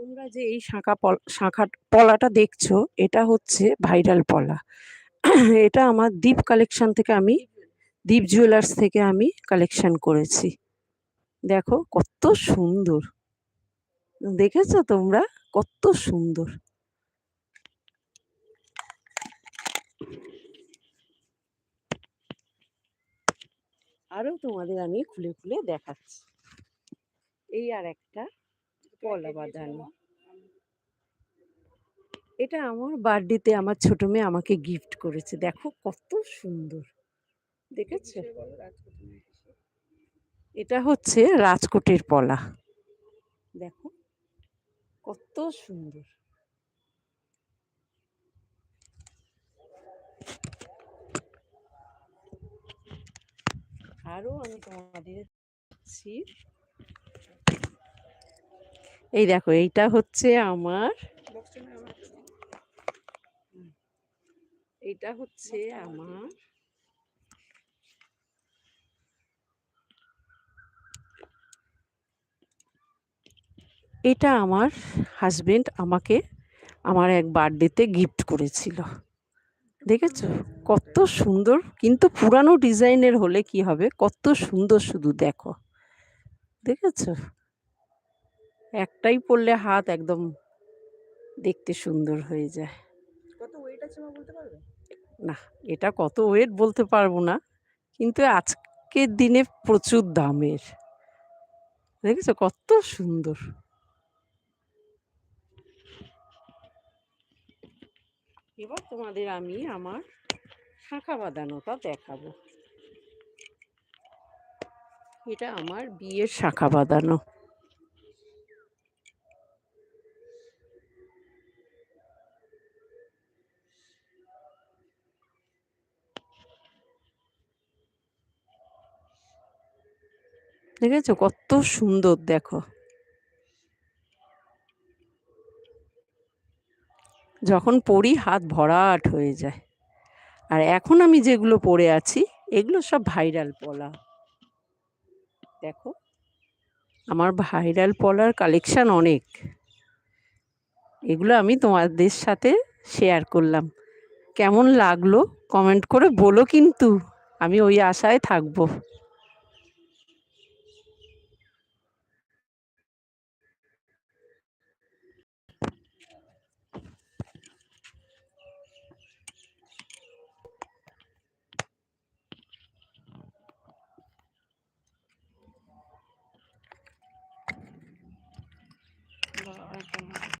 তোমরা যে এই শাঁখা পল শাঁখা পলাটা দেখছ এটা হচ্ছে ভাইরাল পলা। এটা আমার দ্বীপ কালেকশন থেকে আমি দীপ জুয়েলার্স থেকে আমি কালেকশন করেছি। দেখো কত সুন্দর। দেখেছ তোমরা? কত সুন্দর। আরও তোমাদের আমি খুলে, খুলে দেখাচ্ছি। এই আরেকটা পলা বাঁধানো। এটা আমার বার্থডেতে আমার ছোট মেয়ে আমাকে গিফট করেছে। দেখো কত সুন্দর। দেখেছ? এটা হচ্ছে রাজকোটের পলা। দেখো কত সুন্দর। আরও আমি তোমাদের। এই দেখো, এইটা হচ্ছে আমার এইটা হচ্ছে আমার এটা আমার হাসব্যান্ড আমাকে আমার এক বার্থডেতে গিফট করেছিল। দেখেছ? কত সুন্দর, কিন্তু পুরানো ডিজাইনের হলে কি হবে কত সুন্দর শুধু দেখো। দেখেছ? একটাই পরলে হাত একদম দেখতে সুন্দর হয়ে যায়। কত ওয়েট আছে বলতে পারবে? না, এটা কত ওয়েট বলতে পারব না। কিন্তু আজকের দিনে প্রচুর দামের। দেখেছ কত সুন্দর। এবার তোমাদের আমি আমার শাঁখা বাঁধানোটা দেখাবো। এটা আমার বিয়ের শাঁখা বাঁধানো। দেখেছ কত সুন্দর, দেখো। যখন পড়ি, হাত ভরাট হয়ে যায়। আর এখন আমি যেগুলো পড়ে আছি, এগুলো সব ভাইরাল পলা। দেখো। আমার ভাইরাল পলার কালেকশন অনেক। এগুলো আমি তোমাদের সাথে শেয়ার করলাম। কেমন লাগল কমেন্ট করে বলো কিন্তু। আমি ওই আশায় থাকব।